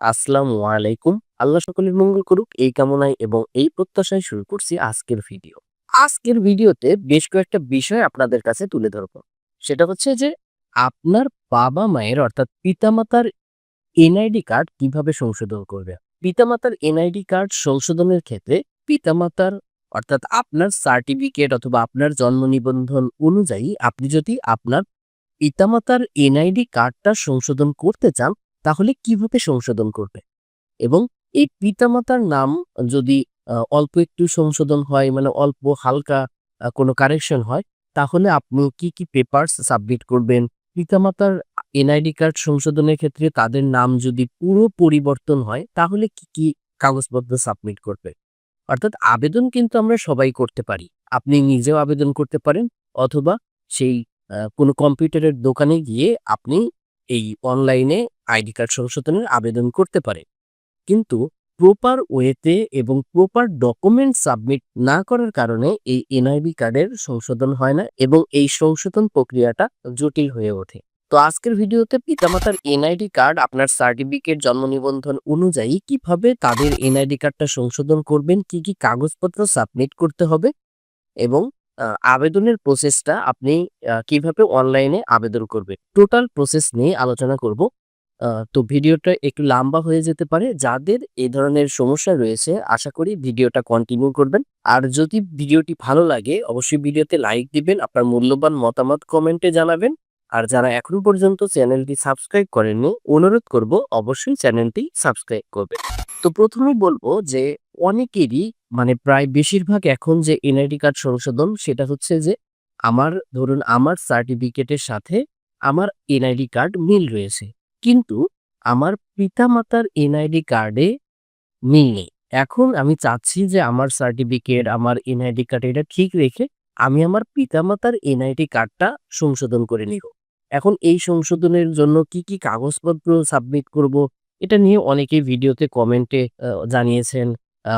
আসসালামু আলাইকুম। আল্লাহ সকলের মঙ্গল করুক, এই কামনায় এবং এই প্রত্যাশায় শুরু করছি আজকের ভিডিও। আজকের ভিডিওতে বেশ কয়েকটা বিষয় আপনাদের কাছে তুলে ধরব। সেটা হচ্ছে যে, আপনার বাবা-মায়ের অর্থাৎ পিতামাতার এনআইডি কার্ড কীভাবে সংশোধন করবে? পিতামাতার এনআইডি কার্ড সংশোধনের ক্ষেত্রে পিতামাতার অর্থাৎ আপনার সার্টিফিকেট অথবা আপনার জন্ম নিবন্ধন অনুযায়ী আপনি যদি আপনার পিতামাতার এনআইডি কার্ডটা সংশোধন করতে চান তাহলে কীভাবে সংশোধন করবে? এবং এই পিতামাতার নাম যদি অল্প একটু সংশোধন হয় মানে অল্প হালকা কোনো কারেকশন হয় তাহলে আপনি কি, কি পেপারস সাবমিট করবেন? পিতামাতার এনআইডি কার্ড সংশোধনের ক্ষেত্রে তাদের নাম যদি পুরো পরিবর্তন হয় তাহলে কি, কি কাগজপত্র সাবমিট করবে? অর্থাৎ আবেদন কিন্তু আমরা সবাই করতে পারি। আপনি নিজেও আবেদন করতে পারেন অথবা সেই কোনো কম্পিউটারের দোকানে গিয়ে আপনি এই অনলাইনে আইডি কার্ড সংশোধনের আবেদন করতে পারে কিন্তু প্রপার ওয়েতে এবং প্রপার ডকুমেন্ট সাবমিট না করার কারণে এই এনআইডি কার্ডের সংশোধন হয় না এবং এই সংশোধন প্রক্রিয়াটা জটিল হয়ে ওঠে। তো আজকের ভিডিওতে পিতামাতার এনআইডি কার্ড আপনার সার্টিফিকেট, জন্ম নিবন্ধন অনুযায়ী কীভাবে তাদের এনআইডি কার্ডটা সংশোধন করবেন, কি, কি কাগজপত্র সাবমিট করতে হবে এবং আবেদনের প্রসেসটা আপনি কীভাবে অনলাইনে আবেদন করবেন। টোটাল প্রসেস নিয়ে আলোচনা করব। তো ভিডিওটা একটু লম্বা হয়ে যেতে পারে। যাদের এই ধরনের সমস্যা রয়েছে আশা করি ভিডিওটা কন্টিনিউ করবেন। আর যদি ভিডিওটি ভালো লাগে অবশ্যই ভিডিওতে লাইক দিবেন, আপনার মূল্যবান মতামত কমেন্টে জানাবেন। আর যারা এখনও পর্যন্ত চ্যানেলটি সাবস্ক্রাইব করেননি অনুরোধ করব অবশ্যই চ্যানেলটি সাবস্ক্রাইব করবেন। তো ১ম বলব যে অনেকেরই মানে প্রায় বেশিরভাগ এখন যে এনআইডি কার্ড সংশোধন সেটা হচ্ছে যে আমার ধরুন আমার সার্টিফিকেটের সাথে আমার এনআইডি কার্ড মিল রয়েছে। কিন্তু আমার পিতামাতার এনআইডি কার্ডে নেই। এখন আমি চাচ্ছি যে আমার সার্টিফিকেট, আমার এনআইডি কার্ড এটা ঠিক রেখে আমি আমার পিতামাতার এনআইডি কার্ডটা সংশোধন করে নিব। এখন এই সংশোধনের জন্য কি, কি কাগজপত্র সাবমিট করব এটা নিয়ে অনেকেই ভিডিওতে কমেন্টে জানিয়েছেন,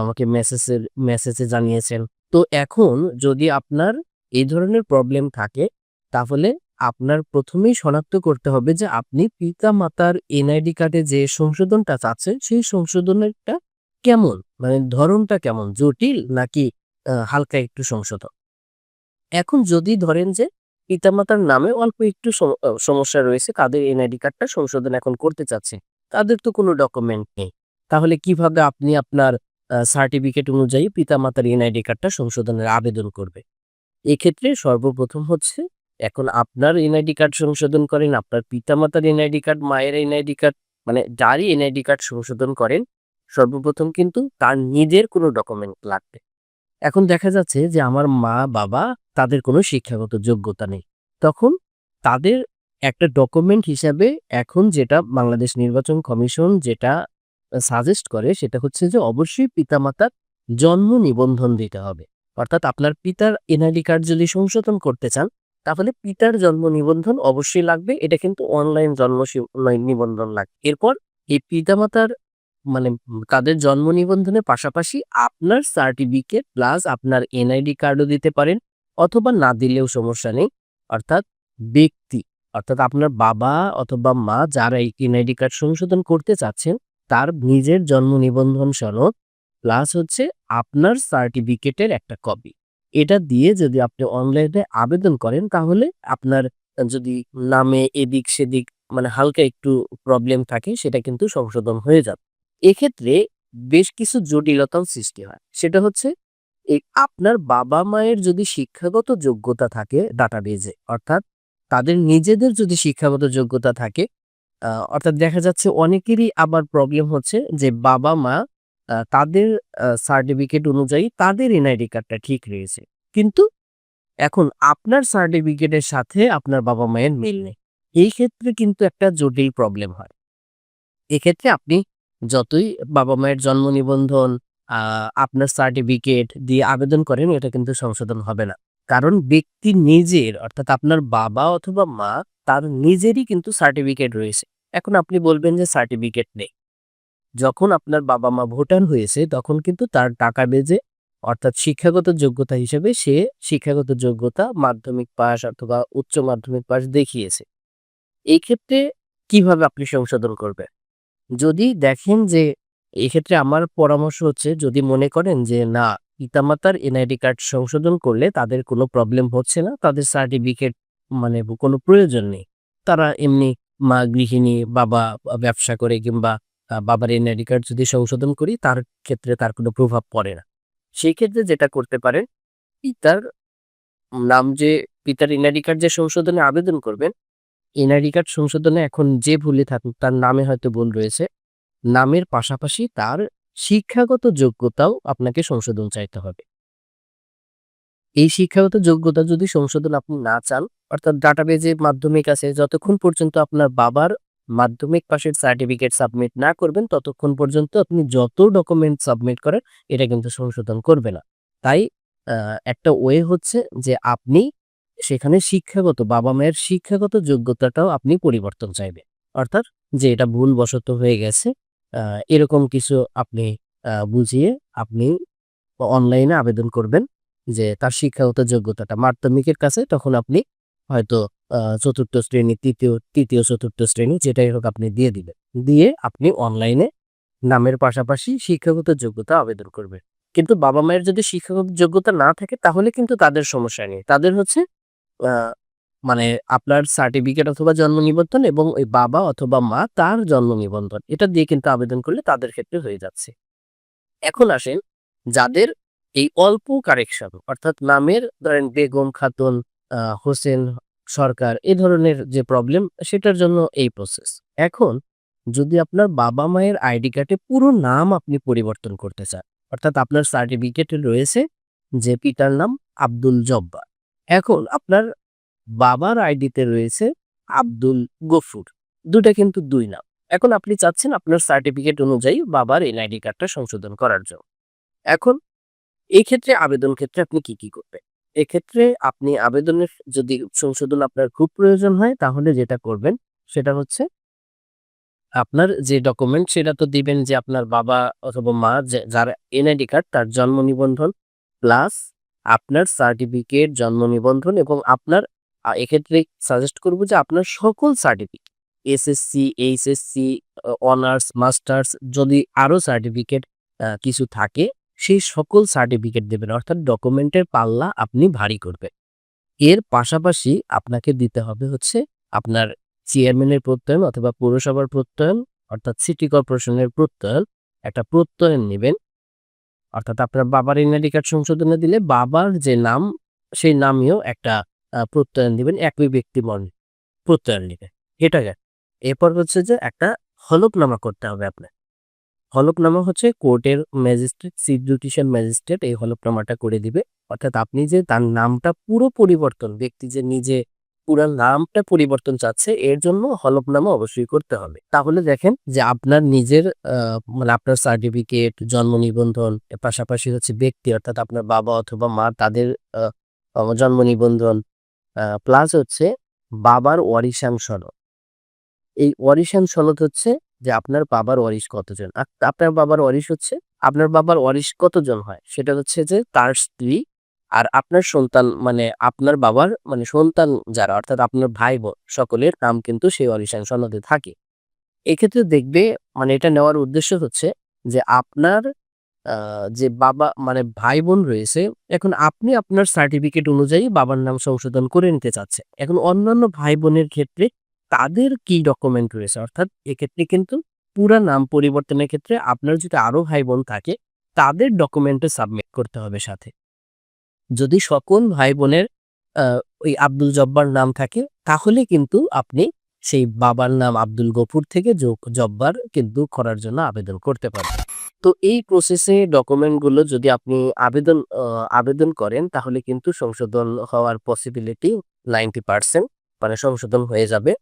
আমাকে মেসেজের মেসেজে জানিয়েছেন। তো এখন যদি আপনার এই ধরনের প্রবলেম থাকে তাহলে আপনার প্রথমেই শনাক্ত করতে হবে যে আপনি পিতামাতার এনআইডি কার্ডে যে সংশোধনটা চাচ্ছেন সেই সংশোধনেরটা কেমন? মানে ধরনটা কেমন? জটিল নাকি হালকা একটু সংশোধন? এখন যদি ধরেন যে পিতামাতার নামে অল্প একটু সম সমস্যা রয়েছে, তাদের এনআইডি কার্ডটা সংশোধন এখন করতে চাচ্ছে। তাদের তো কোনো ডকুমেন্ট নেই। তাহলে কীভাবে আপনি আপনার সার্টিফিকেট অনুযায়ী পিতামাতার এনআইডি কার্ডটা সংশোধনের আবেদন করবে? এক্ষেত্রে সর্বপ্রথম হচ্ছে এখন আপনার এনআইডি কার্ড সংশোধন করেন, আপনার পিতামাতার এনআইডি কার্ড, মায়ের এনআইডি কার্ড মানে যারই এনআইডি কার্ড সংশোধন করেন সর্বপ্রথম কিন্তু তার নিজের কোনো ডকুমেন্ট লাগবে। এখন দেখা যাচ্ছে যে আমার মা-বাবা তাদের কোনো শিক্ষাগত যোগ্যতা নেই। তখন তাদের একটা ডকুমেন্ট হিসাবে এখন যেটা বাংলাদেশ নির্বাচন কমিশন যেটা সাজেস্ট করে সেটা হচ্ছে যে অবশ্যই পিতামাতার জন্ম নিবন্ধন দিতে হবে। অর্থাৎ আপনার পিতার এনআইডি কার্ড যদি সংশোধন করতে চান তাহলে পিতার জন্ম নিবন্ধন অবশ্যই লাগবে। এটা কিন্তু অনলাইন জন্ম নিবন্ধন লাগবে। এরপর এই পিতামাতার মানে তাদের জন্ম নিবন্ধনের পাশাপাশি আপনার সার্টিফিকেট প্লাস আপনার এনআইডি কার্ডও দিতে পারেন অথবা না দিলেও সমস্যা নেই। অর্থাৎ ব্যক্তি, অর্থাৎ আপনার বাবা অথবা মা যারা এই এনআইডি কার্ড সংশোধন করতে চাচ্ছেন, তার নিজের জন্ম নিবন্ধন সনদ প্লাস হচ্ছে আপনার সার্টিফিকেটের একটা কপি। এটা দিয়ে যদি আপনি অনলাইনে আবেদন করেন, তাহলে আপনার যদি নামে এদিক সেদিক মানে হালকা একটু প্রবলেম থাকে, সেটা কিন্তু সংশোধন হয়ে যাবে। এক্ষেত্রে বেশ কিছু জটিলতাও সৃষ্টি হয়। সেটা হচ্ছে আপনার বাবা-মায়ের যদি শিক্ষাগত যোগ্যতা থাকে ডাটাবেজে অর্থাৎ তাদের নিজেদের যদি শিক্ষাগত যোগ্যতা থাকে অর্থাৎ দেখা যাচ্ছে অনেকেরই আবার প্রবলেম হচ্ছে যে বাবা-মা আ তাদের সার্টিফিকেট অনুযায়ী তাদের এনআইডি কার্ডটা ঠিক রয়েছে। কিন্তু এখন আপনার সার্টিফিকেটের সাথে আপনার বাবা-মায়ের মিল নেই। এই ক্ষেত্রে কিন্তু একটা জটিল প্রবলেম হয়। এক্ষেত্রে আপনি যতই বাবা-মায়ের জন্ম নিবন্ধন, আপনার সার্টিফিকেট দিয়ে আবেদন করেন এটা কিন্তু সংশোধন হবে না। কারণ ব্যক্তি নিজের অর্থাৎ আপনার বাবা অথবা মা তার নিজেরই কিন্তু সার্টিফিকেট রয়েছে। এখন আপনি বলবেন যে সার্টিফিকেট নেই। যখন আপনার বাবা-মা ভোটার হয়েছে, তখন কিন্তু তার টাকা বেজে অর্থাৎ শিক্ষাগত যোগ্যতা হিসেবে সে শিক্ষাগত যোগ্যতা মাধ্যমিক পাস অথবা উচ্চ মাধ্যমিক পাস দেখিয়েছে। এই ক্ষেত্রে কীভাবে আপনি সংশোধন করবেন? যদি দেখেন যে এক্ষেত্রে আমার পরামর্শ হচ্ছে, যদি মনে করেন যে না, পিতামাতার এনআইডি কার্ড সংশোধন করলে তাদের কোনো প্রবলেম হচ্ছে না, তাদের সার্টিফিকেট মানে কোনো প্রয়োজন নেই তারা এমনি মা গৃহিণী, বাবা ব্যবসা করে কিংবা বাবার এনআইডি কার্ড যদি সংশোধন করি, তার ক্ষেত্রে তার কোনো প্রভাব পড়ে না। সেই ক্ষেত্রে যেটা করতে পারেন, পিতার নাম যে, পিতার এনআইডি কার্ড যে সংশোধনে আবেদন করবেন এনআইডি কার্ড সংশোধনে এখন যে ভুলে থাকুক, তার নামে হয়তো ভুল রয়েছে। নামের পাশাপাশি তার শিক্ষাগত যোগ্যতাও আপনাকে সংশোধন চাইতে হবে। এই শিক্ষাগত যোগ্যতা যদি সংশোধন আপনি না চান, অর্থাৎ ডাটাবেজে মাধ্যমিক আছে, যতক্ষণ পর্যন্ত আপনার বাবার মাধ্যমিক পাশের সার্টিফিকেট সাবমিট না করবেন, ততক্ষণ পর্যন্ত আপনি যত ডকুমেন্ট সাবমিট করেন, এটা কিন্তু সংশোধন করবে না। তাই একটা ওয়ে হচ্ছে যে আপনি সেখানে শিক্ষাগত, বাবা মায়ের শিক্ষাগত যোগ্যতাটাও আপনি পরিবর্তন চাইবেন। অর্থাৎ যে এটা ভুলবশত হয়ে গেছে এরকম কিছু আপনি বুঝিয়ে আপনি অনলাইনে আবেদন করবেন যে তার শিক্ষাগত যোগ্যতাটা। মাধ্যমিকের কাছে তখন আপনি হয়তো চতুর্থ শ্রেণি, তৃতীয় তৃতীয়, চতুর্থ শ্রেণি যেটাই হোক আপনি দিয়ে দিবেন। দিয়ে আপনি অনলাইনে নামের পাশাপাশি শিক্ষাগত যোগ্যতা আবেদন করবেন। কিন্তু বাবা মায়ের যদি শিক্ষাগত যোগ্যতা না থাকে তাহলে কিন্তু তাদের সমস্যা নেই। তাদের হচ্ছে মানে আপনার সার্টিফিকেট অথবা জন্ম নিবন্ধন এবং ওই বাবা অথবা মা তার জন্ম নিবন্ধন, এটা দিয়ে কিন্তু আবেদন করলে তাদের ক্ষেত্রে হয়ে যাচ্ছে। এখন আসেন, যাদের এই অল্প কারেকশন অর্থাৎ নামের ধরেন বেগম, খাতুন হোসেন সরকার এ ধরনের যে প্রবলেম সেটার জন্য এই প্রসেস এখন, যদি আপনার বাবা মায়ের আইডি কার্ডে পুরো নাম আপনি পরিবর্তন করতে চান, অর্থাৎ আপনার সার্টিফিকেটে রয়েছে যে পিতার নাম আব্দুল জব্বার। এখন আপনার বাবার আইডিতে রয়েছে আব্দুল গফুর দুটা কিন্তু দুই নাম। এখন আপনি চাচ্ছেন আপনার সার্টিফিকেট অনুযায়ী বাবার এনআইডি কার্ডটা সংশোধন করার জন্য। এখন এই ক্ষেত্রে আবেদন ক্ষেত্রে আপনি কি কি করবেন? এক্ষেত্রে আপনি আবেদনের যদি সংশোধন আপনার খুব প্রয়োজন হয়, তাহলে যেটা করবেন, সেটা হচ্ছে আপনার যে ডকুমেন্ট সেটা তো দিবেন যে আপনার বাবা অথবা মা যার এনআইডি কার্ড তার জন্ম নিবন্ধন প্লাস আপনার সার্টিফিকেট জন্ম নিবন্ধন এবং আপনার এক্ষেত্রে সাজেস্ট করব যে আপনার সকল certificate SSC HSC honours masters যদি আরও সার্টিফিকেট কিছু থাকে সেই সকল সার্টিফিকেট দেবেন, অর্থাৎ ডকুমেন্টের পাল্লা আপনি ভারী করবেন। এর পাশাপাশি আপনাকে দিতে হবে হচ্ছে আপনার চেয়ারম্যানের প্রত্যয়ন অথবা পৌরসভার প্রত্যয়ন, অর্থাৎ সিটি কর্পোরেশনের প্রত্যয়ন, একটা প্রত্যয়ন নেবেন। অর্থাৎ আপনার বাবার এনআইডি কার্ড সংশোধনে দিলে বাবার যে নাম, সেই নামেও একটা প্রত্যয়ন দিবেন একই ব্যক্তি মন, প্রত্যয়ন নেবেন। এটা এরপর হচ্ছে যে একটা হলফনামা করতে হবে আপনার হলফনামা হচ্ছে কোর্টের ম্যাজিস্ট্রেট, চিফ জুডিশিয়াল ম্যাজিস্ট্রেট এই হলফনামাটা করে দিবে। অর্থাৎ আপনি যে তার নামটা পুরো পরিবর্তন, ব্যক্তি যে নিজে পুরো নামটা পরিবর্তন চাচ্ছে, এর জন্য হলফনামা অবশ্যই করতে হবে। তাহলে দেখেন যে আপনার নিজের মানে আপনার সার্টিফিকেট জন্ম নিবন্ধন পাশাপাশি হচ্ছে ব্যক্তি, অর্থাৎ আপনার বাবা অথবা মা তাদের জন্ম নিবন্ধন প্লাস হচ্ছে বাবার ওয়ারিশান সনদ। এই ওয়ারিশান সনদ হচ্ছে যে আপনার বাবার ওয়ারিশ কতজন? আপনার বাবার ওয়ারিশ হচ্ছে, আপনার বাবার ওয়ারিশ কতজন হয়? সেটা হচ্ছে যে তার স্ত্রী আর আপনার সন্তান মানে আপনার বাবার মানে সন্তান যারা, অর্থাৎ আপনার ভাই বোন সকলের নাম কিন্তু সেই ওয়ারিশান সনদে থাকে। এক্ষেত্রে দেখবে মানে এটা নেওয়ার উদ্দেশ্য হচ্ছে যে আপনার যে বাবা মানে ভাই বোন রয়েছে, এখন আপনি আপনার সার্টিফিকেট অনুযায়ী বাবার নাম সংশোধন করে নিতে চাচ্ছেন। এখন অন্যান্য ভাই বোনের ক্ষেত্রে তাদের কি ডকুমেন্ট রয়েছে? অর্থাৎ এক্ষেত্রে কিন্তু পুরা নাম পরিবর্তনের ক্ষেত্রে আপনার যদি আরও ভাই বোন থাকে, তাদের ডকুমেন্টে সাবমিট করতে হবে সাথে। যদি সকল ভাই বোনের ওই আব্দুল জব্বার নাম থাকে, তাহলে কিন্তু আপনি সেই বাবার নাম আব্দুল গফুর থেকে জব্বার কিন্তু করার জন্য আবেদন করতে পারবেন। তো এই প্রসেসে ডকুমেন্টগুলো যদি আপনি আবেদন আবেদন করেন, তাহলে কিন্তু সংশোধন হওয়ার পসিবিলিটি নাইনটি পার্সেন্ট মানে সংশোধন হয়ে যাবে।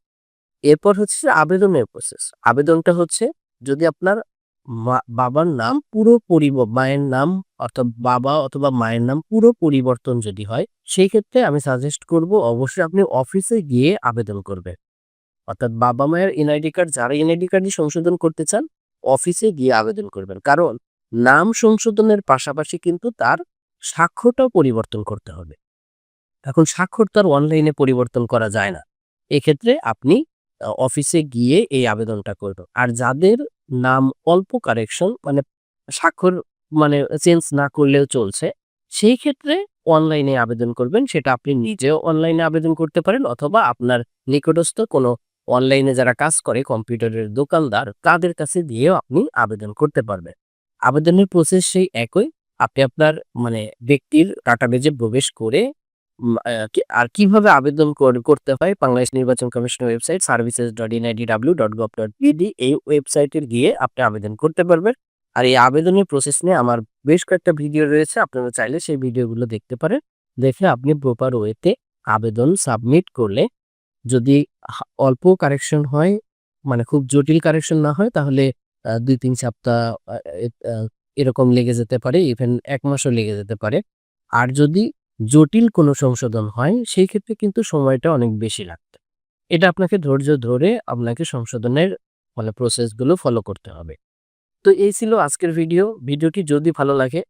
এরপর হচ্ছে আবেদনের প্রসেস আবেদনটা হচ্ছে যদি আপনার বাবার নাম পুরো পরিব, মায়ের নাম অর্থাৎ বাবা অথবা মায়ের নাম পুরো পরিবর্তন যদি হয়, সেই ক্ষেত্রে আমি সাজেস্ট করব অবশ্যই আপনি অফিসে গিয়ে আবেদন করবেন। অর্থাৎ বাবা মায়ের এনআইডি কার্ড যারা এনআইডি কার্ডই সংশোধন করতে চান অফিসে গিয়ে আবেদন করবেন। কারণ নাম সংশোধনের পাশাপাশি কিন্তু তার স্বাক্ষরটাও পরিবর্তন করতে হবে। এখন স্বাক্ষর তো অনলাইনে পরিবর্তন করা যায় না। এক্ষেত্রে আপনি অফিসে গিয়ে এই আবেদনটা করবেন আর যাদের নাম অল্প কারেকশন মানে স্বাক্ষর মানে চেঞ্জ না করলেও চলছে, সেই ক্ষেত্রে অনলাইনে আবেদন করবেন। সেটা আপনি নিজেও অনলাইনে আবেদন করতে পারেন, অথবা আপনার নিকটস্থ কোনো অনলাইনে যারা কাজ করে, কম্পিউটারের দোকানদার, তাদের কাছে দিয়েও আপনি আবেদন করতে পারবেন। আবেদনের প্রসেস সেই একই। আপনি আপনার মানে ব্যক্তির ডাটাবেজে প্রবেশ করে আর কীভাবে আবেদন করতে হয় বাংলাদেশ নির্বাচন কমিশনের website services dot NIDW dot gov dot BD এই ওয়েবসাইটে গিয়ে আপনি আবেদন করতে পারবেন। আর এই আবেদনের প্রসেস নিয়ে আমার বেশ কয়েকটা ভিডিও রয়েছে, আপনারা চাইলে সেই ভিডিওগুলো দেখতে পারেন। দেখে আপনি প্রপার ওয়েতে আবেদন সাবমিট করলে যদি অল্প কারেকশন হয় মানে খুব জটিল কারেকশন না হয়, তাহলে দুই তিন সপ্তাহ এরকম লেগে যেতে পারে ইভেন এক মাসও লেগে যেতে পারে। আর যদি জটিল কোনো সংশোধন হয়, সেই ক্ষেত্রে কিন্তু সময়টা অনেক বেশি লাগবে এটা আপনাকে ধৈর্য ধরে আপনাকে সংশোধনের মানে প্রসেসগুলো ফলো করতে হবে। তো এই ছিল আজকের ভিডিও ভিডিওটি যদি ভালো লাগে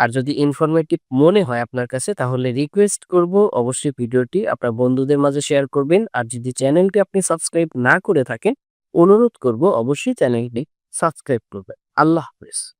আর যদি ইনফরমেটিভ মনে হয় আপনার কাছে, তাহলে রিকোয়েস্ট করব। অবশ্যই ভিডিওটি আপনার বন্ধুদের মাঝে শেয়ার করবেন। আর যদি চ্যানেলটি আপনি সাবস্ক্রাইব না করে থাকেন, অনুরোধ করব অবশ্যই চ্যানেলটি সাবস্ক্রাইব করবেন। আল্লাহ হাফেজ।